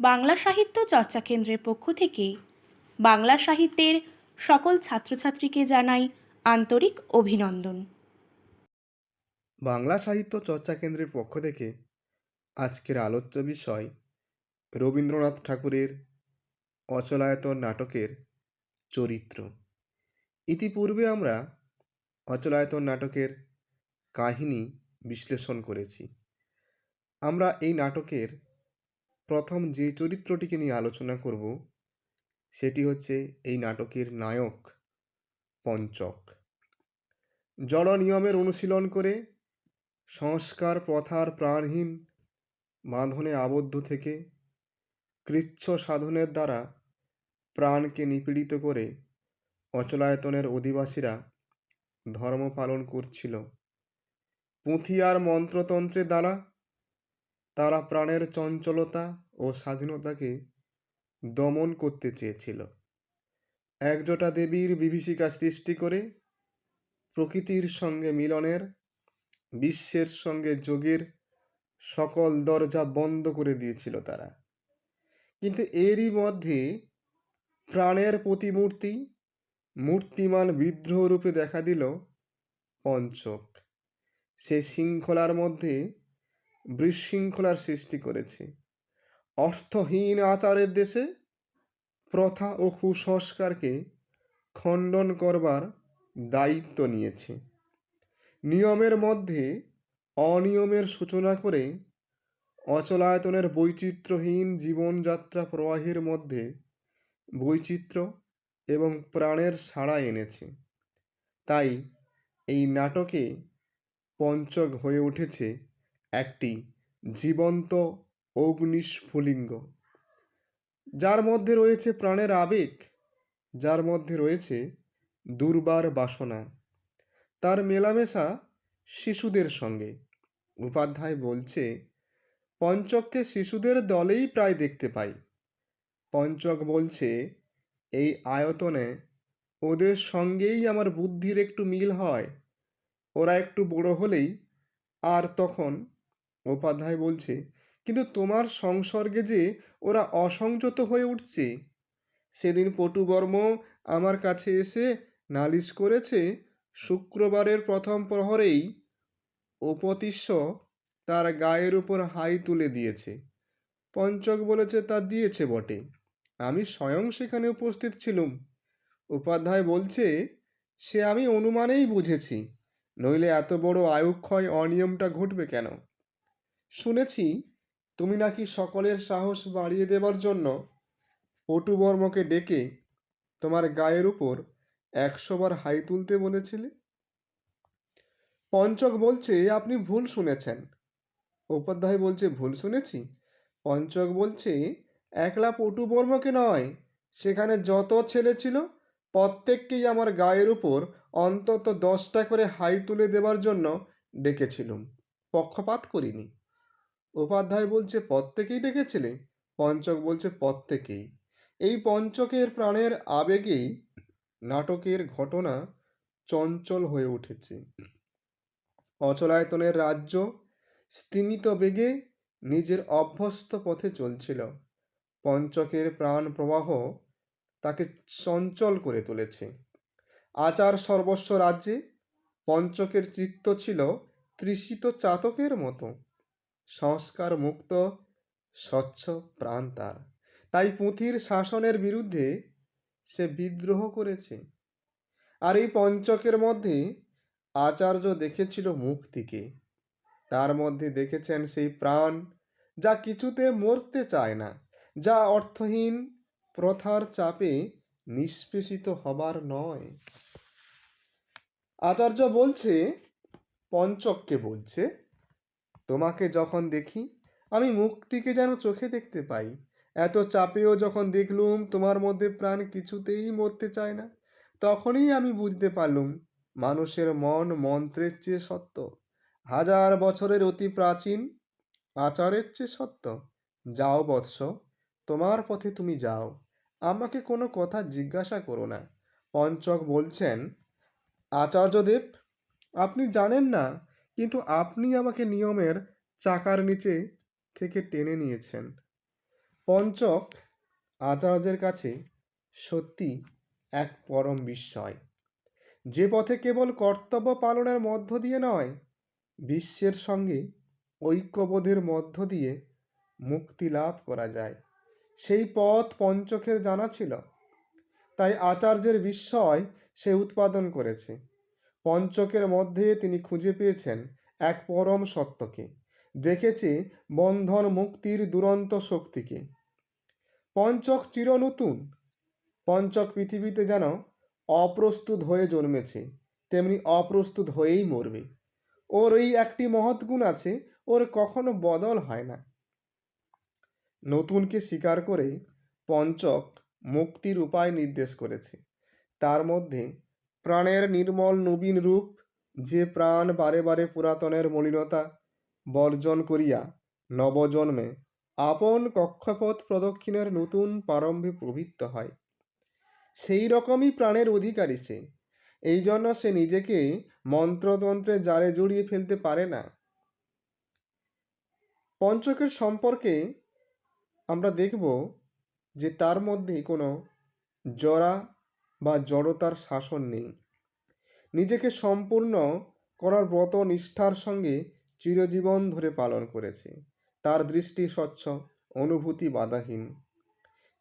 বাংলা সাহিত্য চর্চা কেন্দ্রের পক্ষ থেকে বাংলা সাহিত্যের সকল ছাত্রছাত্রীকে জানাই আন্তরিক অভিনন্দন। বাংলা সাহিত্য চর্চা কেন্দ্রের পক্ষ থেকে আজকের আলোচ্য বিষয় রবীন্দ্রনাথ ঠাকুরের অচলায়তন নাটকের চরিত্র। ইতিপূর্বে আমরা অচলায়তন নাটকের কাহিনী বিশ্লেষণ করেছি। আমরা এই নাটকের প্রথম যে চরিত্রটিকে নিয়ে আলোচনা করব, সেটি হচ্ছে এই নাটকের নায়ক পঞ্চক। জড় নিয়মের অনুশীলন করে সংস্কার প্রথার প্রাণহীন বাঁধনে আবদ্ধ থেকে কৃচ্ছ সাধনের দ্বারা প্রাণকে নিপীড়িত করে অচলায়তনের অধিবাসীরা ধর্ম পালন করছিল। পুঁথি আর মন্ত্রতন্ত্রের দ্বারা তারা প্রাণের চঞ্চলতা ও স্বাধীনতাকে দমন করতে চেয়েছিল। একজোটা দেবীর বিভীষিকা সৃষ্টি করে প্রকৃতির সঙ্গে মিলনের, বিশ্বের সঙ্গে যোগের সকল দরজা বন্ধ করে দিয়েছিল তারা। কিন্তু এরই মধ্যে প্রাণের প্রতিমূর্তি মূর্তিমান বিদ্রোহ রূপে দেখা দিল পঞ্চক। সে শৃঙ্খলার মধ্যে বিশৃঙ্খলার সৃষ্টি করেছে। অর্থহীন আচারের দেশে প্রথা ও কুসংস্কারকে খণ্ডন করবার দায়িত্ব নিয়েছে। নিয়মের মধ্যে অনিয়মের সূচনা করে অচলায়তনের বৈচিত্র্যহীন জীবনযাত্রা প্রবাহের মধ্যে বৈচিত্র্য এবং প্রাণের সাড়া এনেছে। তাই এই নাটকে পঞ্চক হয়ে উঠেছে একটি জীবন্ত অগ্নিস্ফুলিঙ্গ। যার মধ্যে রয়েছে প্রাণের আবেগ, যার মধ্যে রয়েছে দুর্বার বাসনা। তার মেলামেশা শিশুদের সঙ্গে। উপাধ্যায় বলছে, পঞ্চককে শিশুদের দলেই প্রায় দেখতে পাই। পঞ্চক বলছে, এই আয়তনে ওদের সঙ্গেই আমার বুদ্ধির একটু মিল হয়। ওরা একটু বড় হলেই আর তখন উপাধ্যায় বলছে, কিন্তু তোমার সংসর্গে যে ওরা অসংযত হয়ে উঠছে। সেদিন পটুবর্ম আমার কাছে এসে নালিশ করেছে, শুক্রবারের প্রথম প্রহরেই উপতিস্য তার গায়ের উপর হাই তুলে দিয়েছে। পঞ্চক বলেছে তা দিয়েছে বটে। আমি স্বয়ং সেখানে উপস্থিত ছিলুম। উপাধ্যায় বলছে, সে আমি অনুমানেই বুঝেছি। নইলে এত বড় আয়ুক্ষয় অনিয়মটা ঘটবে কেন? শুনেছি তুমি নাকি সকলের সাহস বাড়িয়ে দেবার জন্য পটুবর্মকে ডেকে তোমার গায়ের উপর একশোবার হাই তুলতে বলেছিলে? পঞ্চক বলছে, আপনি ভুল শুনেছেন। উপাধ্যায় বলছে, ভুল শুনেছি? পঞ্চক বলছে, একলা পটুবর্মকে নয়, সেখানে যত ছেলে ছিল, প্রত্যেককেই আমার গায়ের উপর অন্তত দশটা করে হাই তুলে দেবার জন্য ডেকেছিলুম। পক্ষপাত করিনি। উপাধ্যায় বলছে, প্রত্যেকেই ডেকেছিলে? পঞ্চক বলছে, প্রত্যেকেই। এই পঞ্চকের প্রাণের আবেগেই নাটকের ঘটনা চঞ্চল হয়ে উঠেছে। অচলায়তনের রাজ্য স্তিমিত বেগে নিজের অভ্যস্ত পথে চলছিল। পঞ্চকের প্রাণ প্রবাহ তাকে চঞ্চল করে তুলেছে। আচার সর্বস্ব রাজ্যে পঞ্চকের চিত্ত ছিল তৃষিত চাতকের মতো। সংস্কার মুক্ত স্বচ্ছ প্রাণ তার। তাই পুঁথির শাসনের বিরুদ্ধে সে বিদ্রোহ করেছে। আর এই পঞ্চকের মধ্যে আচার্য দেখেছিল মুক্তিকে। তার মধ্যে দেখেছেন সেই প্রাণ যা কিছুতে মরতে চায় না, যা অর্থহীন প্রথার চাপে নিষ্পেষিত হবার নয়। আচার্য বলছে, পঞ্চককে বলছে তোমাকে যখন দেখি, আমি মুক্তিকে যেন চোখে দেখতে পাই। এত চাপেও যখন দেখলুম, তোমার মধ্যে প্রাণ কিছুতেই মরতে চায় না। তখনই আমি বুঝতে পারলুম, মানুষের মন মন্ত্রের চেয়ে সত্য। হাজার বছরের অতি প্রাচীন আচারের চেয়ে সত্য। যাও বৎস, তোমার পথে তুমি যাও। আমাকে কোনো কথা জিজ্ঞাসা করো না। পঞ্চক বলছেন, আচার্যদেব, আপনি জানেন না কিন্তু আপনি আমাকে নিয়মের চাকার নিচে থেকে টেনে নিয়েছেন। পঞ্চক আচার্যের কাছে সত্যি এক পরম বিস্ময়। যে পথে কেবল কর্তব্য পালনের মধ্য দিয়ে নয়, বিশ্বের সঙ্গে ঐক্যবোধের মধ্য দিয়ে মুক্তি লাভ করা যায়। সেই পথ পঞ্চকের জানা ছিল। তাই আচার্যের বিস্ময় সে উৎপাদন করেছে। পঞ্চকের মধ্যে তিনি খুঁজে পেয়েছেন এক পরম সত্যকে। দেখেছে বন্ধন মুক্তির দুরন্ত শক্তিকে। পঞ্চক চির নতুন। পঞ্চক পৃথিবীতে যেন অপ্রস্তুত হয়ে জন্মেছে, তেমনি অপ্রস্তুত হয়েই মরবে। ওর এই একটি মহৎ গুণ আছে, ওর কখনো বদল হয় না। নতুনকে স্বীকার করে পঞ্চক মুক্তির উপায় নির্দেশ করেছে। তার মধ্যে প্রাণের নির্মল নবীন রূপ যে প্রাণ বারে বারে পুরাতনের মলিনতা, বর্জন করিয়া নবজন্মে আপন কক্ষপথ প্রদক্ষিণের নতুন প্রারম্ভে প্রবৃত্ত হয়। সেই রকমই প্রাণের অধিকারী সে, এই জন্য সে নিজেকে মন্ত্রতন্ত্রে জালে জড়িয়ে ফেলতে পারে না। পঞ্চকের সম্পর্কে আমরা দেখব যে তার মধ্যে কোনো জরা বা জড়তার শাসন নেই। নিজেকে সম্পূর্ণ করার ব্রত নিষ্ঠার সঙ্গে চিরজীবন ধরে পালন করেছে। তার দৃষ্টি স্বচ্ছ, অনুভূতি বাধাহীন।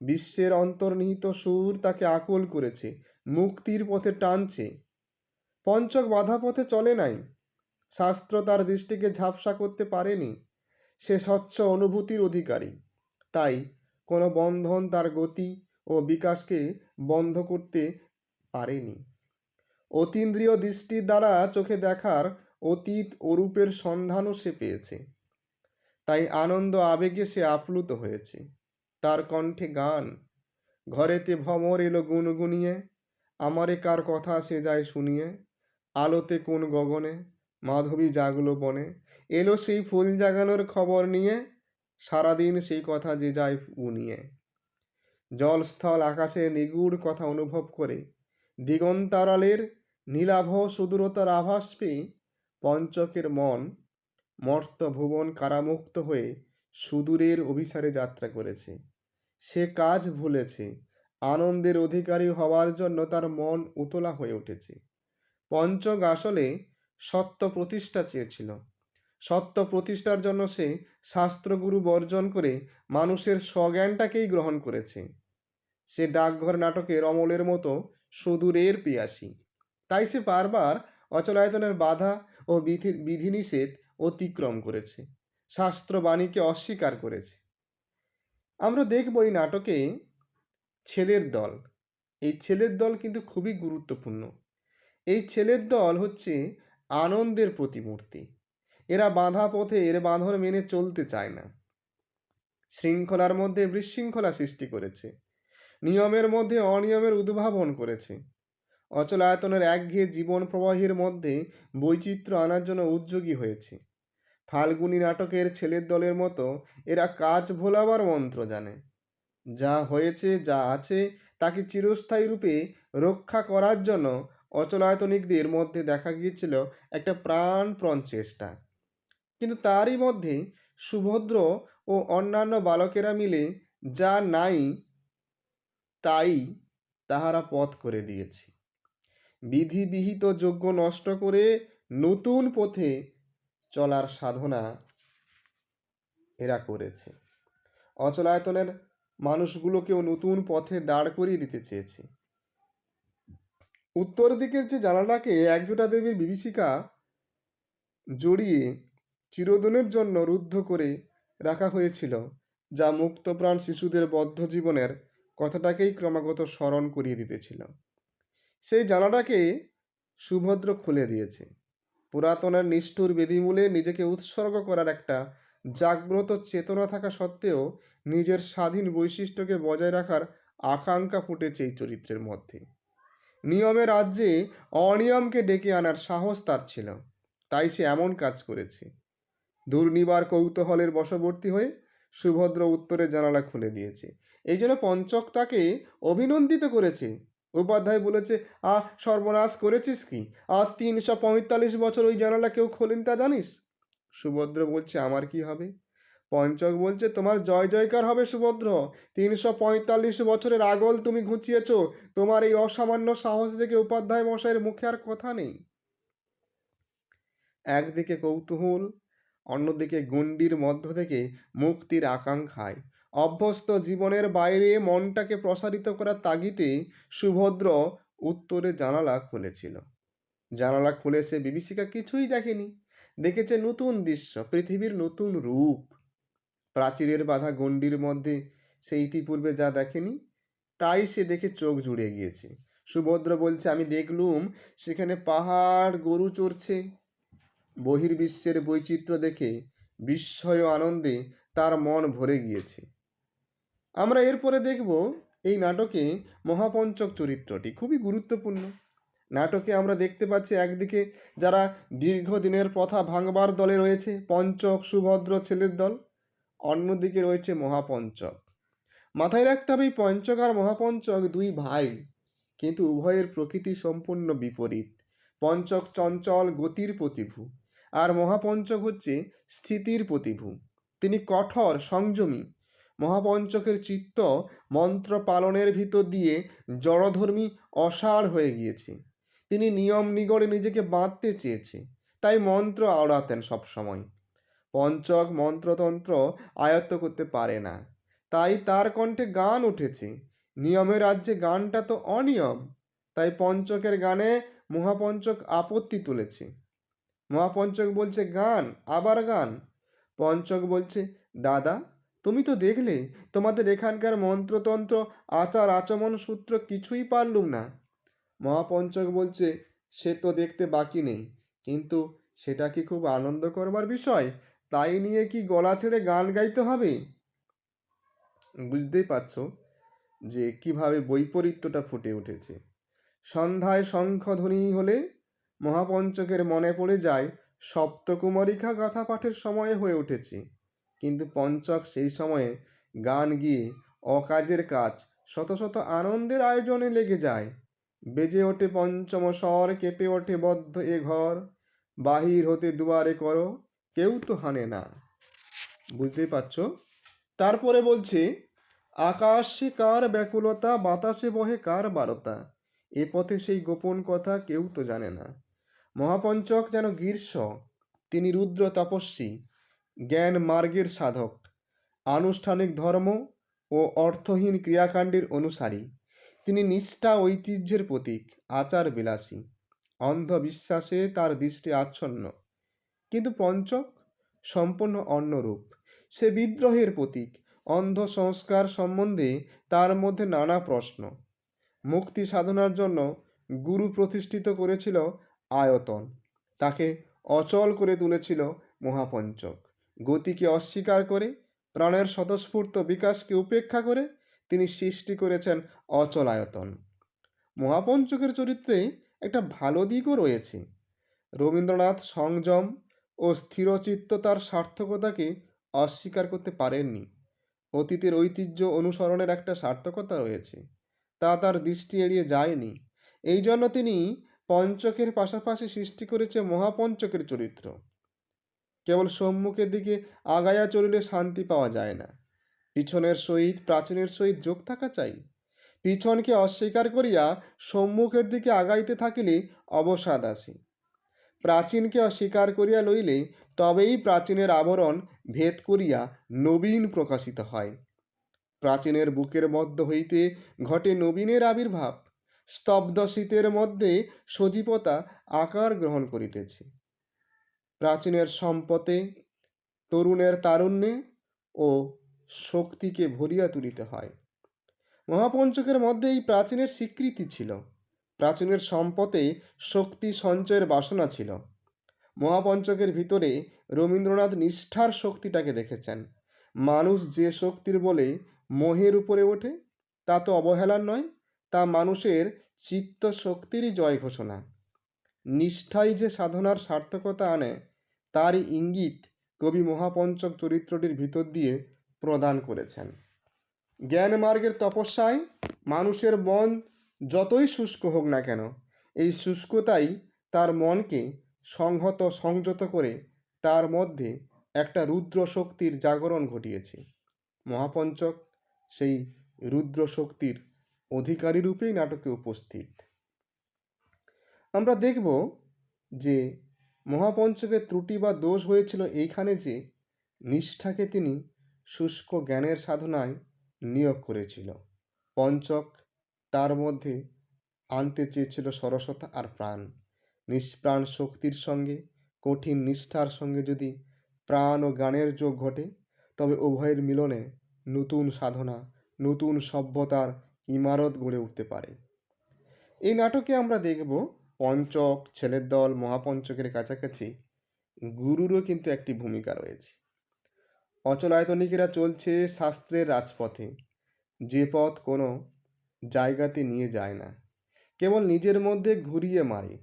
বিশ্বের অন্তর্নিহিত সুর তাকে আকুল করেছে, মুক্তির পথে টানছে। পঞ্চক বাধা পথে চলে নাই। শাস্ত্র তার দৃষ্টিকে ঝাপসা করতে পারেনি। সে স্বচ্ছ অনুভূতির অধিকারী। তাই কোনো বন্ধন তার গতি ও বিকাশকে বন্ধ করতে পারেনি। অতীন্দ্রিয় দৃষ্টির দ্বারা চোখে দেখার অতীত অরূপের সন্ধানও সে পেয়েছে। তাই আনন্দ আবেগে সে আপ্লুত হয়েছে। তার কণ্ঠে গান, ঘরেতে ভমর এলো গুনগুনিয়ে, আমারে কার কথা সে যায় শুনিয়ে, আলোতে কোন গগনে, মাধবী জাগলো বনে, এলো সেই ফুল জাগানোর খবর নিয়ে, সারাদিন সেই কথা যে যায় উনিয়ে। জলস্থল আকাশের নিগুড় কথা অনুভব করে। দিগন্তারালের নীলাভ সুদূরতার আভাস পেয়ে পঞ্চকের মন মর্ত ভুবন কারামুক্ত হয়ে সুদূরের অভিসারে যাত্রা করেছে। সে কাজ ভুলেছে। আনন্দের অধিকারী হওয়ার জন্য তার মন উতলা হয়ে উঠেছে। পঞ্চক আসলে সত্য প্রতিষ্ঠা চেয়েছিল। সত্য প্রতিষ্ঠার জন্য সে শাস্ত্রগুরু বর্জন করে মানুষের স্বজ্ঞানটাকেই গ্রহণ করেছে। সে ডাকঘর নাটকের অমলের মতো সুদূরের পিয়াসী। তাই সে বারবার অচলায়তনের বাধা ও বিধি, বিধিনিষেধ অতিক্রম করেছে। শাস্ত্রবাণীকে অস্বীকার করেছে। আমরা দেখব এই নাটকে ছেলের দল। এই ছেলের দল কিন্তু খুবই গুরুত্বপূর্ণ। এই ছেলের দল হচ্ছে আনন্দের প্রতিমূর্তি। এরা বাঁধা পথে এর বাঁধন মেনে চলতে চায় না। শৃঙ্খলার মধ্যে বিশৃঙ্খলা সৃষ্টি করেছে। নিয়মের মধ্যে অনিয়মের উদ্ভাবন করেছে। অচলায়তনের একঘেয়ে জীবন প্রবাহের মধ্যে বৈচিত্র্য আনার জন্য উদ্যোগী হয়েছে। ফাল্গুনি নাটকের ছেলের দলের মতো এরা কাজ ভোলাবার মন্ত্র জানে। যা হয়েছে, যা আছে, তাকে চিরস্থায়ী রূপে রক্ষা করার জন্য অচলায়তনিকদের মধ্যে দেখা গিয়েছিল একটা প্রাণপ্রণ চেষ্টা। কিন্তু তারই মধ্যে সুভদ্র ও অন্যান্য বালকেরা মিলে যা নাই তাই তাহারা পথ করে দিয়েছে। বিধিবিহিত যোগ্য নষ্ট করে নতুন পথে চলার সাধনা এরা করেছে। অচলায়তনের মানুষগুলোকেও নতুন পথে দাঁড় করিয়ে দিতে চেয়েছে। উত্তর দিকের যে জানালাকে একজোটা দেবীর বিভীষিকা জড়িয়ে চিরদিনের জন্য রুদ্ধ করে রাখা হয়েছিল, যা মুক্তপ্রাণ শিশুদের বদ্ধ জীবনের কথাটাকেই ক্রমাগত স্মরণ করিয়ে দিতেছিল। সেই জানাটাকে সুভদ্র খুলে দিয়েছে। পুরাতনের নিষ্ঠুর বেদিমূলে নিজেকে উৎসর্গ করার একটা জাগ্রত চেতনা থাকা সত্ত্বেও নিজের স্বাধীন বৈশিষ্ট্যকে বজায় রাখার আকাঙ্ক্ষা ফুটেছে এই চরিত্রের মধ্যে। নিয়মের রাজ্যে অনিয়মকে ডেকে আনার সাহস তার ছিল, তাই সে এমন কাজ করেছে। দুর্নিবার কৌতূহলের বশবর্তী হয়ে সুভদ্র উত্তরে জানালা খুলে দিয়েছে। এই জন্য পঞ্চক তাকে অভিনন্দিত করেছে। উপাধ্যায় বলেছে আ সর্বনাশ করেছিস কি? আজ তিনশো পঁয়তাল্লিশ বছর ওই জানালা কেউ খোলেন তা জানিস? সুভদ্র বলছে, আমার কি হবে? পঞ্চক বলছে, তোমার জয় জয়কার হবে সুভদ্র। তিনশো পঁয়তাল্লিশ বছরের আগল তুমি ঘুচিয়েছ। তোমার এই অসামান্য সাহস দেখে উপাধ্যায় মশাইয়ের মুখে আর কথা নেই। একদিকে কৌতূহল অন্যদিকে গণ্ডির মধ্য থেকে মুক্তির আকাঙ্ক্ষায়। অভ্যস্ত জীবনের বাইরে মনটাকে প্রসারিত করার তাগিতে সুভদ্র উত্তরে জানালা খুলেছিল। জানালা খুলে সে বিভীষিকা কিছুই দেখেনি। দেখেছে নতুন দৃশ্য, পৃথিবীর নতুন রূপ। প্রাচীরের বাধা গণ্ডির মধ্যে সে ইতিপূর্বে যা দেখেনি, তাই সে দেখে চোখ জুড়ে গিয়েছে। সুভদ্র বলছে, আমি দেখলুম, সেখানে পাহাড়, গরু চড়ছে। বহির্বিশ্বের বৈচিত্র্য দেখে বিস্ময় আনন্দে তার মন ভরে গিয়েছে। আমরা এরপরে দেখব এই নাটকে মহাপঞ্চক চরিত্রটি, খুবই গুরুত্বপূর্ণ। নাটকে আমরা দেখতে পাচ্ছি একদিকে যারা দীর্ঘদিনের প্রথা ভাঙবার দলে রয়েছে, পঞ্চক, সুভদ্র ছেলের দল, অন্যদিকে রয়েছে মহাপঞ্চক। মাথায় রাখতে হবে পঞ্চক আর মহাপঞ্চক দুই ভাই, কিন্তু উভয়ের প্রকৃতি সম্পূর্ণ বিপরীত। পঞ্চক চঞ্চল, গতির প্রতিভূ। আর মহাপঞ্চক হচ্ছে স্থিতির প্রতিভূ। তিনি কঠোর, সংযমী। মহাপঞ্চকের চিত্ত মন্ত্র পালনের ভিতর দিয়ে জড়ধর্মী, অসাড় হয়ে গিয়েছে। তিনি নিয়ম নিগড়ে নিজেকে বাঁধতে চেয়েছে, তাই মন্ত্র আওড়াতেন সবসময়। পঞ্চক মন্ত্রতন্ত্র আয়ত্ত করতে পারে না, তাই তার কণ্ঠে গান উঠেছে। নিয়মের রাজ্যে গানটা তো অনিয়ম, তাই পঞ্চকের গানে মহাপঞ্চক আপত্তি তুলেছে। মহাপঞ্চক বলছে গান, আবার গান। পঞ্চক বলছে, দাদা, তুমি তো দেখলে, তোমাদের এখানকার মন্ত্রতন্ত্র, আচার, আচমন, সূত্র কিছুই পারলুম না। মহাপঞ্চক বলছে, সে তো দেখতে বাকি নেই, কিন্তু সেটা কি খুব আনন্দ করবার বিষয়? তাই নিয়ে কি গলা ছেড়ে গান গাইতে হবে? বুঝতেই পারছ যে কীভাবে বৈপরীত্যটা ফুটে উঠেছে। সন্ধ্যায় শঙ্খধ্বনি হলে মহাপঞ্চকের মনে পড়ে যায়, সপ্তকুমারিকা গাথা পাঠের সময় হয়ে উঠেছে। কিন্তু পঞ্চক সেই সময়ে গান গিয়ে অকাজের কাজ, শত শত আনন্দের আয়োজনে লেগে যায়। বেজে ওঠে পঞ্চম স্বর, কেঁপে ওঠে বদ্ধ এ ঘর। বাহির হতে দুয়ারে করো, কেউ তো হানে না। বুঝতেই পারছ? তারপরে বলছে, আকাশে কার ব্যাকুলতা, বাতাসে বহে কার বারতা? এ পথে সেই গোপন কথা কেউ তো জানে না। মহাপঞ্চক যেন গীর্ষ, তিনি রুদ্র তপস্বী, জ্ঞান মার্গের সাধক, আনুষ্ঠানিক ধর্ম ও অর্থহীন ক্রিয়াকাণ্ডের অনুসারী। তিনি নিষ্ঠা ঐতিহ্যের প্রতীক আচার বিলাসী অন্ধবিশ্বাসে তার দৃষ্টি আচ্ছন্ন। কিন্তু পঞ্চক সম্পূর্ণ অন্যরূপ। সে বিদ্রোহের প্রতীক অন্ধ সংস্কার সম্বন্ধে তার মধ্যে নানা প্রশ্ন। মুক্তি সাধনার জন্য গুরু প্রতিষ্ঠিত করেছিল আয়তন। তাকে অচল করে তুলেছিল মহাপঞ্চক। গতিকে অস্বীকার করে, প্রাণের স্বতঃস্ফূর্ত বিকাশকে উপেক্ষা করে তিনি সৃষ্টি করেছেন অচল আয়তন। মহাপঞ্চকের চরিত্রে একটা ভালো দিকও রয়েছে। রবীন্দ্রনাথ সংযম ও স্থিরচিত্ততার সার্থকতাকে অস্বীকার করতে পারেননি। অতীতের ঐতিহ্য অনুসরণের একটা সার্থকতা রয়েছে। তা তার দৃষ্টি এড়িয়ে যায়নি। এই জন্য তিনি পঞ্চকের পাশাপাশি সৃষ্টি করেছে মহাপঞ্চকের চরিত্র। কেবল সম্মুখের দিকে আগায়া চলিলে শান্তি পাওয়া যায় না। পিছনের সহিত প্রাচীনের সহিত যোগ থাকা চাই। পিছনকে অস্বীকার করিয়া সম্মুখের দিকে আগাইতে থাকিলে অবসাদ আসে। প্রাচীনকে অস্বীকার করিয়া লইলে তবেই প্রাচীনের আবরণ ভেদ করিয়া নবীন প্রকাশিত হয়। প্রাচীনের বুকের মধ্য হইতে ঘটে নবীনের আবির্ভাব। স্তব্ধ শীতের মধ্যে সজীবতা আকার গ্রহণ করিতেছে। প্রাচীনের সম্পতে তরুণের তারুণ্যে ও শক্তিকে ভরিয়া তুলিতে হয়। মহাপঞ্চকের মধ্যে এই প্রাচীনের স্বীকৃতি ছিল। প্রাচীনের সম্পতে শক্তি সঞ্চয়ের বাসনা ছিল। মহাপঞ্চকের ভিতরে রবীন্দ্রনাথ নিষ্ঠার শক্তিটাকে দেখেছেন। মানুষ যে শক্তির বলে মোহের উপরে ওঠে, তা তো অবহেলার নয়। তা মানুষের চিত্ত শক্তিরই জয় ঘোষণা নিষ্ঠাই যে সাধনার সার্থকতা আনে, তারই ইঙ্গিত কবি মহাপঞ্চক চরিত্রটির ভিতর দিয়ে প্রদান করেছেন। জ্ঞান মার্গের তপস্যায় মানুষের মন যতই শুষ্ক হোক না কেন, এই শুষ্কতাই তার মনকে সংহত, সংযত করে তার মধ্যে একটা রুদ্র শক্তির জাগরণ ঘটিয়েছে। মহাপঞ্চক সেই রুদ্র শক্তির অধিকারী রূপেই নাটকে উপস্থিত। আমরা দেখব যে মহাপঞ্চকের ত্রুটি বা দোষ হয়েছিল এইখানে যে নিষ্ঠাকে তিনি শুষ্ক জ্ঞানের সাধনায় নিয়োগ করেছিল। পঞ্চক তার মধ্যে আনতে চেয়েছিল সরসতা আর প্রাণ। নিষ্প্রাণ শক্তির সঙ্গে, কঠিন নিষ্ঠার সঙ্গে যদি প্রাণ ও জ্ঞানের যোগ ঘটে, তবে উভয়ের মিলনে নতুন সাধনা, নতুন সভ্যতার ইমারত গড়ে উঠতে পারে। এই নাটকে আমরা দেখব পঞ্চক, ছেলের দল, মহাপঞ্চকের কাছাকাছি গুরুরও কিন্তু একটি ভূমিকা রয়েছে। অচলায়তনিকেরা চলছে শাস্ত্রের রাজপথে। যে পথ কোনো জায়গাতে নিয়ে যায় না। কেবল নিজের মধ্যে ঘুরিয়ে মারে।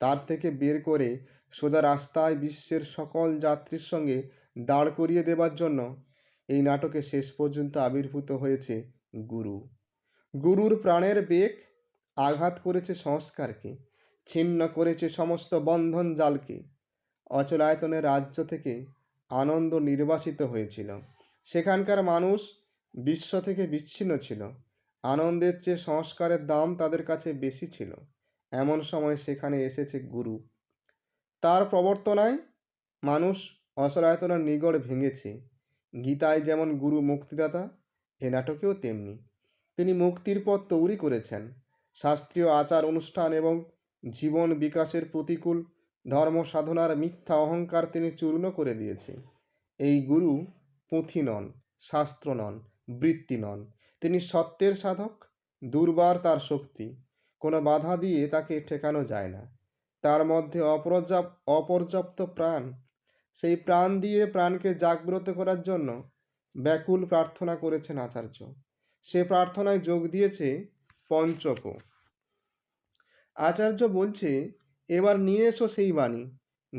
তার থেকে বের করে সোজা রাস্তায় বিশ্বের সকল যাত্রীর সঙ্গে দাঁড় করিয়ে দেবার জন্য এই নাটকে শেষ পর্যন্ত আবির্ভূত হয়েছে গুরু। গুরুর প্রাণের বেগ আঘাত করেছে সংস্কারকে, ছিন্ন করেছে সমস্ত বন্ধন জালকে। অচলায়তনের রাজ্য থেকে আনন্দ নির্বাসিত হয়েছিল। সেখানকার মানুষ বিশ্ব থেকে বিচ্ছিন্ন ছিল। আনন্দের চেয়ে সংস্কারের দাম তাদের কাছে বেশি ছিল। এমন সময় সেখানে এসেছে গুরু। তার প্রবর্তনায় মানুষ অচলায়তনের নিগড় ভেঙেছে। গীতায় যেমন গুরু মুক্তিদাতা, এ নাটকেও তেমনি। তিনি মুক্তির পথ তৈরি করেছেন। শাস্ত্রীয় আচার অনুষ্ঠান এবং জীবন বিকাশের প্রতিকূল ধর্ম সাধনার মিথ্যা অহংকার তিনি চূর্ণ করে দিয়েছে। এই গুরু পুঁথি নন, শাস্ত্র নন, বৃত্তি নন। তিনি সত্যের সাধক, দুর্বার তার শক্তি। কোনো বাধা দিয়ে তাকে ঠেকানো যায় না। তার মধ্যে অপর্যাপ্ত অপর্যাপ্ত প্রাণ। সেই প্রাণ দিয়ে প্রাণকে জাগ্রত করার জন্য ব্যাকুল প্রার্থনা করেছেন আচার্য। সে প্রার্থনায় যোগ দিয়েছে পঞ্চকও আচার্য বলছে, এবার নিয়ে এসো সেই বাণী।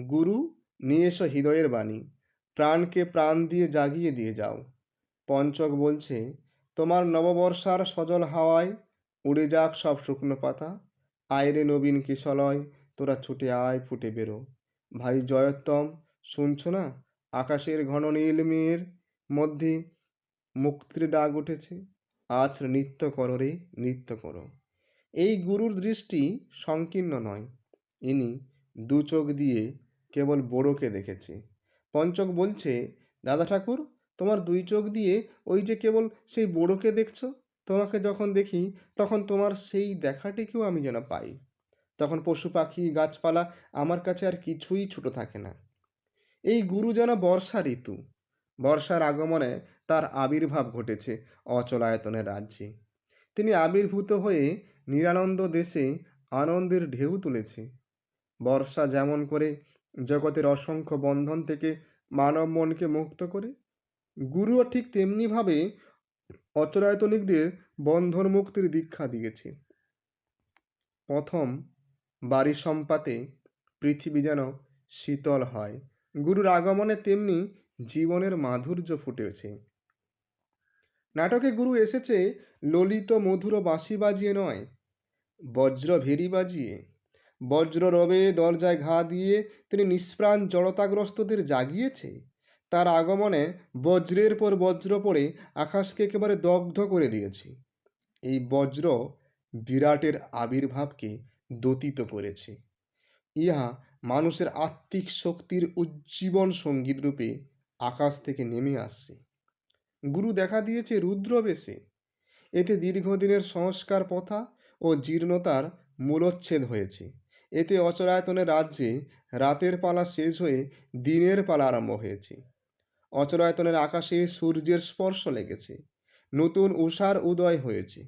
গুরু, নিয়ে এসো হৃদয়ের বাণী। প্রাণকে প্রাণ দিয়ে জাগিয়ে দিয়ে যাও। পঞ্চক বলছে, তোমার নববর্ষার সজল হাওয়ায় উড়ে যাক সব শুকনো পাতা। আয়রে নবীন কিশলয়, তোরা ছুটে আয় ফুটে বেরো। ভাই জয়োত্তম, শুনছো না? আকাশের ঘন নীল মেয়ের মধ্যে মুক্তির ডাক উঠেছে। আজ নৃত্য করো রে নৃত্য করো। এই গুরুর দৃষ্টি সংকীর্ণ নয়। ইনি দু চোখ দিয়ে কেবল বড়োকে দেখেছে। পঞ্চক বলছে, দাদা ঠাকুর, তোমার দুই চোখ দিয়ে ওই যে কেবল সেই বড়োকে দেখছ? তোমাকে যখন দেখি, তখন তোমার সেই দেখাটিকেও আমি যেন পাই। তখন পশু পাখি, গাছপালা আমার কাছে আর কিছুই ছোট থাকে না। এই গুরু যেন বর্ষা ঋতু। বর্ষার আগমনে তার আবির্ভাব ঘটেছে অচলায়তনের রাজ্যে। তিনি আবির্ভূত হয়ে নিরানন্দ দেশে আনন্দের ঢেউ তুলেছে। বর্ষা যেমন করে জগতের অসংখ্য বন্ধন থেকে মানব মনকে মুক্ত করে, গুরুও ঠিক তেমনিভাবে অচলায়তনিকদের বন্ধন মুক্তির দীক্ষা দিয়েছে। প্রথম বাড়ি সম্পাতে পৃথিবী যেন শীতল হয়। গুরুর আগমনে তেমনি জীবনের মাধুর্য ফুটেছে। নাটকে গুরু এসেছে ললিত মধুর বাঁশি বাজিয়ে নয়, বজ্র ভেরি বাজিয়ে। বজ্র রবে দরজায় ঘা দিয়ে তিনি নিষ্প্রাণ জড়তাগ্রস্তদের জাগিয়েছে। তার আগমনে বজ্রের পর বজ্র পড়ে আকাশকে একেবারে দগ্ধ করে দিয়েছে। এই বজ্র বিরাটের আবির্ভাবকে দতিত করেছে। ইহা মানুষের আত্মিক শক্তির উজ্জীবন সংগীত রূপে আকাশ থেকে নেমে আসছে। গুরু দেখা দিয়েছে রুদ্র বেশে। এতে দীর্ঘদিনের সংস্কার প্রথা ও জীর্ণতার মূলচ্ছেদ হয়েছে। এতে অচরায়তনের রাজ্যে রাতের পালা শেষ হয়ে দিনের পালা আরম্ভ হয়েছে। অচরায়তনের আকাশে সূর্যের স্পর্শ লেগেছে। নতুন উষার উদয় হয়েছে।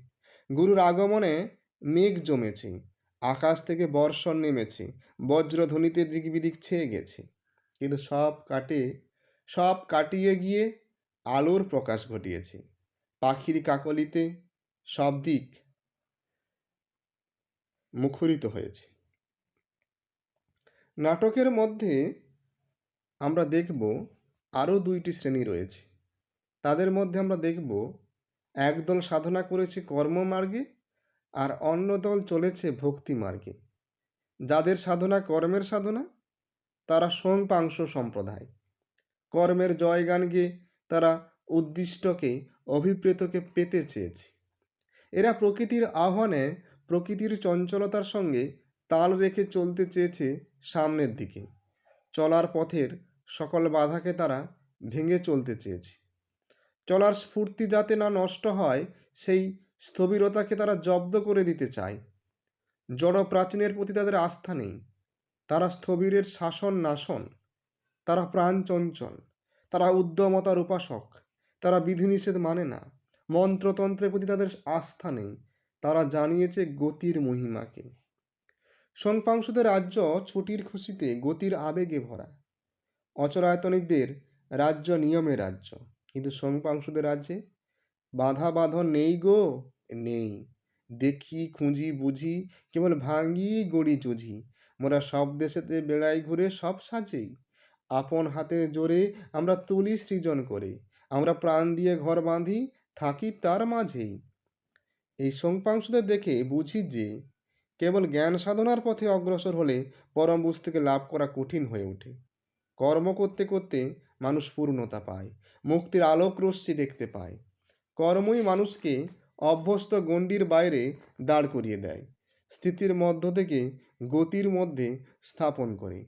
গুরুর আগমনে মেঘ জমেছে। আকাশ থেকে বর্ষণ নেমেছে। বজ্রধ্বনিতে দিক বিদিক ছেয়ে গেছে। কিন্তু সব কাটে সব কাটিয়ে গিয়ে আলোর প্রকাশ ঘটিয়েছে। পাখির কাকলিতে সব দিক মুখরিত হয়েছে। নাটকের মধ্যে আমরা দেখব আরও দুইটি শ্রেণি রয়েছে। তাদের মধ্যে আমরা দেখব, একদল সাধনা করেছে কর্মমার্গে আর অন্য দল চলেছে ভক্তি মার্গে। যাদের সাধনা কর্মের সাধনা, তারা সোংপাংশ সম্প্রদায়। কর্মের জয়গান গেয়ে তারা উদ্দিষ্টকে, অভিপ্রেতকে পেতে চেয়েছে। এরা প্রকৃতির আহ্বানে, প্রকৃতির চঞ্চলতার সঙ্গে তাল রেখে চলতে চেয়েছে সামনের দিকে। চলার পথের সকল বাধাকে তারা ভেঙে চলতে চেয়েছে। চলার স্ফূর্তি যাতে না নষ্ট হয়, সেই স্থবিরতাকে তারা জব্দ করে দিতে চায়। জড় প্রাচীনের প্রতি তাদের আস্থা নেই। তারা স্থবিরের শাসন নাশন তারা প্রাণ চঞ্চল, তারা উদ্যমতার উপাসক তারা বিধিনিষেধ মানে না। মন্ত্রতন্ত্রের প্রতি তাদের আস্থা নেই, তারা জানিয়েছে গতির মহিমাকে। সংপাংশুদের রাজ্য ছুটির খুশিতে গতির আবেগে ভরা। অচরায়তনিকদের রাজ্য নিয়মের রাজ্য। কিন্তু সংপাংশুদের রাজ্যে বাধা বাঁধন নেই গো, নেই। দেখি, খুঁজি, বুঝি, কেবল ভাঙি গড়ি চুঝি মোরা সব দেশেতে বেড়াই ঘুরে সব সাজেই আপন হাতে জোরে আমরা তুলি সৃজন করে। আমরা প্রাণ দিয়ে ঘর বাঁধি, থাকি তার মাঝেই। এই সংপাংশুদের দেখে বুঝি যে, কেবল জ্ঞান সাধনার পথে অগ্রসর হলে পরম বস্তুকে লাভ করা কঠিন হয়ে ওঠে। কর্ম করতে করতে মানুষ পূর্ণতা পায়, মুক্তির আলোক রশ্মি দেখতে পায়। কর্মই মানুষকে অভ্যস্ত গণ্ডির বাইরে দাঁড় করিয়ে দেয়, স্থিতির মধ্য থেকে গতির মধ্যে স্থাপন করে।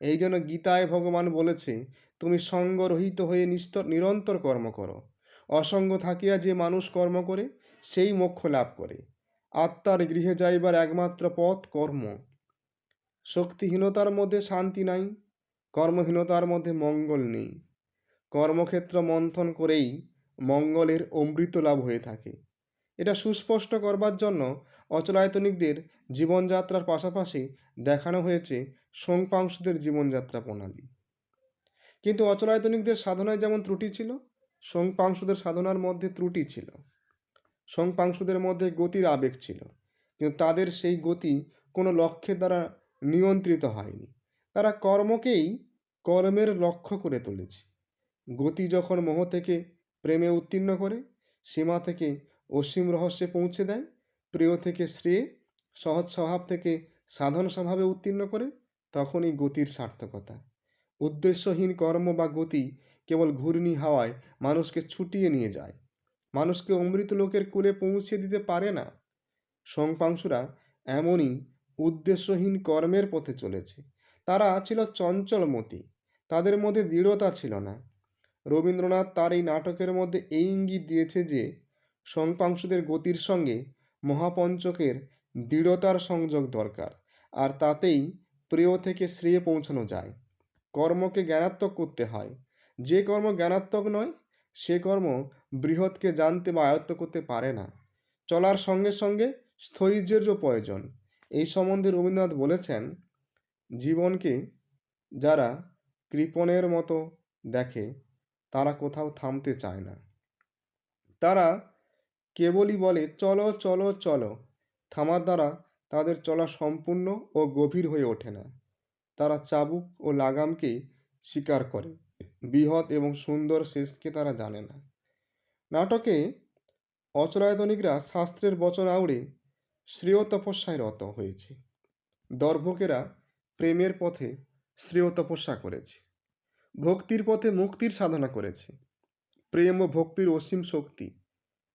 এই জন্য গীতায় ভগবান বলেছে, তুমি সঙ্গরহিত হয়ে নিস্তর, নিরন্তর কর্ম করো। অসঙ্গ থাকিয়া যে মানুষ কর্ম করে, সেই মোক্ষ লাভ করে। আত্মার গৃহে যাইবার একমাত্র পথ কর্ম। শক্তিহীনতার মধ্যে শান্তি নাই, কর্মহীনতার মধ্যে মঙ্গল নেই। কর্মক্ষেত্র মন্থন করেই মঙ্গলের অমৃত লাভ হয়ে থাকে। এটা সুস্পষ্ট করবার জন্য অচলায়তনিকদের জীবনযাত্রার পাশাপাশি দেখানো হয়েছে সংপাংশুদের জীবনযাত্রা প্রণালী। কিন্তু অচলায়তনিকদের সাধনায় যেমন ত্রুটি ছিল সংপাংশুদের সাধনার মধ্যে ত্রুটি ছিল। সংপাংশুদের মধ্যে গতির আবেগ ছিল, কিন্তু তাদের সেই গতি কোনো লক্ষ্যের দ্বারা নিয়ন্ত্রিত হয়নি। তারা কর্মকেই কর্মের লক্ষ্য করে তুলেছে। গতি যখন মোহ থেকে প্রেমে উত্তীর্ণ করে, সীমা থেকে অসীম রহস্যে পৌঁছে দেয়, প্রিয় থেকে শ্রেয়, সহজ স্বভাব থেকে সাধন স্বভাবে উত্তীর্ণ করে তখনই গতির সার্থকতা। উদ্দেশ্যহীন কর্ম বা গতি কেবল ঘূর্ণি হাওয়ায় মানুষকে ছুটিয়ে নিয়ে যায়। মানুষকে অমৃত লোকের কুলে পৌঁছে দিতে পারে না। সংপাংশুরা এমনই উদ্দেশ্যহীন কর্মের পথে চলেছে। তারা ছিল চঞ্চলমতি তাদের মধ্যে দৃঢ়তা ছিল না। রবীন্দ্রনাথ তার এই নাটকের মধ্যে এই ইঙ্গিত দিয়েছে যে সংপাংশুদের গতির সঙ্গে মহাপঞ্চকের দৃঢ়তার সংযোগ দরকার, আর তাতেই প্রিয় থেকে শ্রেয়ে পৌঁছানো যায়। কর্মকে জ্ঞানাত্মক করতে হয়। যে কর্ম জ্ঞানাত্মক নয়, সে কর্ম বৃহৎকে জানতে বা আয়ত্ত করতে পারে না। চলার সঙ্গে সঙ্গে স্থৈর্যেরও প্রয়োজন। এই সম্বন্ধে রবীন্দ্রনাথ বলেছেন, জীবনকে যারা কৃপণের মতো দেখে, তারা কোথাও থামতে চায় না। তারা কেবলই বলে, চলো চলো চলো। থামার দ্বারা তাদের চলা সম্পূর্ণ ও গভীর হয়ে ওঠে না। তারা চাবুক ও লাগামকে স্বীকার করে। বৃহৎ এবং সুন্দর শেষকে তারা জানে না। নাটকে অচলায়তনিকরা শাস্ত্রের বচন আউড়ে শ্রেয় তপস্যায় রত হয়েছে। দর্ভকেরা প্রেমের পথে শ্রেয় তপস্যা করেছে। ভক্তির পথে মুক্তির সাধনা করেছে। প্রেম ও ভক্তির অসীম শক্তি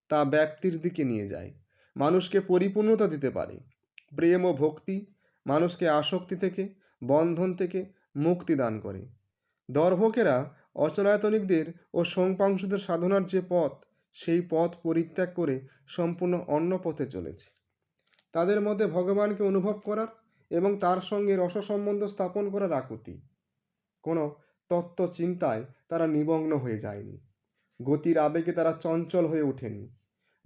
তা ব্যক্তির দিকে নিয়ে যায়। মানুষকে পরিপূর্ণতা দিতে পারে। প্রেম ও ভক্তি মানুষকে আসক্তি থেকে, বন্ধন থেকে মুক্তি দান করে। দর্ভকেরা অচলায়তনিকদের ও সংপাংশুদের সাধনার যে পথ, সেই পথ পরিত্যাগ করে সম্পূর্ণ অন্য পথে চলেছে। তাদের মধ্যে ভগবানকে অনুভব করার এবং তার সঙ্গে রস সম্বন্ধ স্থাপন করার আকুতি। কোনো তত্ত্ব চিন্তায় তারা নিমগ্ন হয়ে যায়নি। গতির আবেগে তারা চঞ্চল হয়ে ওঠেনি।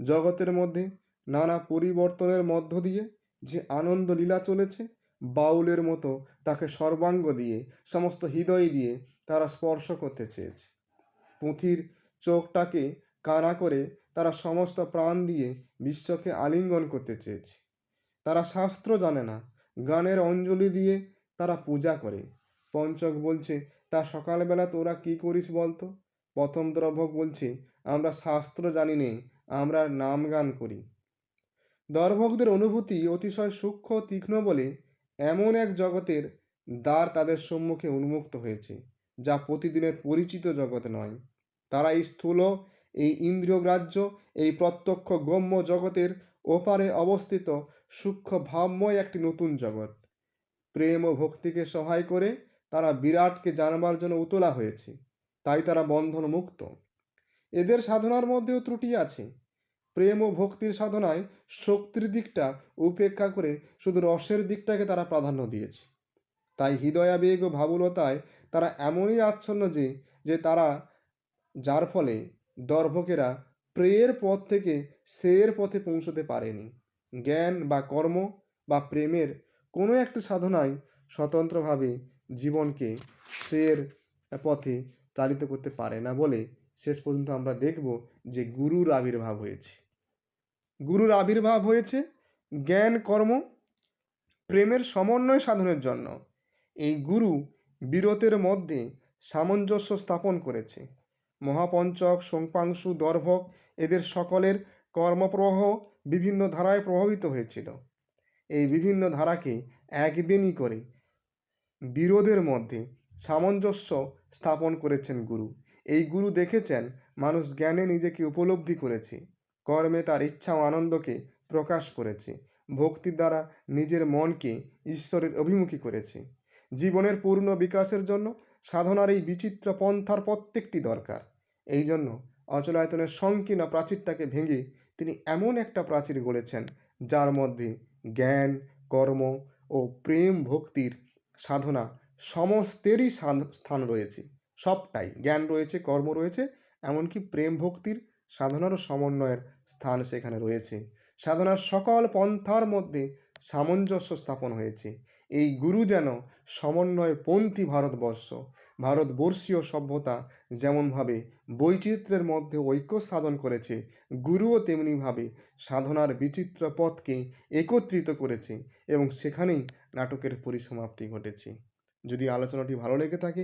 জগতের মধ্যে নানা পরিবর্তনের মধ্য দিয়ে যে আনন্দ লীলা চলেছে, বাউলের মতো তাকে সর্বাঙ্গ দিয়ে, সমস্ত হৃদয় দিয়ে তারা স্পর্শ করতে চেয়েছে। পুঁথির চোখটাকে কানা করে তারা সমস্ত প্রাণ দিয়ে বিশ্বকে আলিঙ্গন করতে চেয়েছে। তারা শাস্ত্র জানে না, গানের অঞ্জলি দিয়ে তারা পূজা করে। পঞ্চক বলছে, তা সকালবেলা তোরা কি করিস বলতো? প্রথম দ্রভক বলছে, আমরা শাস্ত্র জানি নে, আমরা নাম গান করি। দর্ভকদের অনুভূতি অতিশয় সূক্ষ্ম তীক্ষ্ণ বলে এমন এক জগতের দ্বার তাদের সম্মুখে উন্মুক্ত হয়েছে, যা প্রতিদিনের পরিচিত জগৎ নয়। তারা এই স্থূল, এই ইন্দ্রিয়গ্রাহ্য, এই প্রত্যক্ষ গম্য জগতের ওপারে অবস্থিত সূক্ষ্ম ভাবময় একটি নতুন জগৎ। প্রেম ও ভক্তিকে সহায় করে তারা বিরাটকে জানবার জন্য উতলা হয়েছে, তাই তারা বন্ধন মুক্ত এদের সাধনার মধ্যেও ত্রুটি আছে। প্রেম ও ভক্তির সাধনায় শক্তির দিকটা উপেক্ষা করে শুধু রসের দিকটাকে তারা প্রাধান্য দিয়েছে। তাই হৃদয়াবেগ ও ভাবুলতায় তারা এমনই আচ্ছন্ন যে যে তারা, যার ফলে দর্ভকেরা প্রেয়ের পথ থেকে শ্রেয়ের পথে পৌঁছতে পারেনি। জ্ঞান বা কর্ম বা প্রেমের কোনো একটি সাধনায় স্বতন্ত্রভাবে জীবনকে শ্রেয়ের পথে চালিত করতে পারে না বলে শেষ পর্যন্ত আমরা দেখব যে গুরুর আবির্ভাব হয়েছে। গুরুর আবির্ভাব হয়েছে জ্ঞান, কর্ম, প্রেমের সমন্বয় সাধনের জন্য। এই গুরু বিরতের মধ্যে সামঞ্জস্য স্থাপন করেছে। মহাপঞ্চক সংপাংশু দর্ভক এদের সকলের কর্মপ্রবাহ বিভিন্ন ধারায় প্রভাবিত হয়েছিল। এই বিভিন্ন ধারাকে একবেনি করে বিরোধের মধ্যে সামঞ্জস্য স্থাপন করেছেন গুরু। এই গুরু দেখেছেন, মানুষ জ্ঞানে নিজেকে উপলব্ধি করেছে, কর্মে তার ইচ্ছা ও আনন্দকে প্রকাশ করেছে, ভক্তির দ্বারা নিজের মনকে ঈশ্বরের অভিমুখী করেছে। জীবনের পূর্ণ বিকাশের জন্য সাধনার এই বিচিত্র পন্থার প্রত্যেকটি দরকার। এই জন্য অচলায়তনের সংকীর্ণ প্রাচীরটাকে ভেঙে তিনি এমন একটা প্রাচীর গড়েছেন, যার মধ্যে জ্ঞান, কর্ম ও প্রেম ভক্তির সাধনা সমস্তেরই স্থান- রয়েছে। সবটাই। জ্ঞান রয়েছে, কর্ম রয়েছে, এমনকি প্রেম ভক্তির সাধনারও সমন্বয়ের স্থান সেখানে রয়েছে। সাধনার সকল পন্থার মধ্যে সামঞ্জস্য স্থাপন হয়েছে। এই গুরু যেন সমন্বয়পন্থী ভারতবর্ষ, ভারতবর্ষীয় সভ্যতা যেমনভাবে বৈচিত্র্যের মধ্যে ঐক্য সাধন করেছে, গুরুও তেমনিভাবে সাধনার বিচিত্র পথকে একত্রিত করেছে এবং সেখানেই নাটকের পরিসমাপ্তি ঘটেছে। যদি আলোচনাটি ভালো লেগে থাকে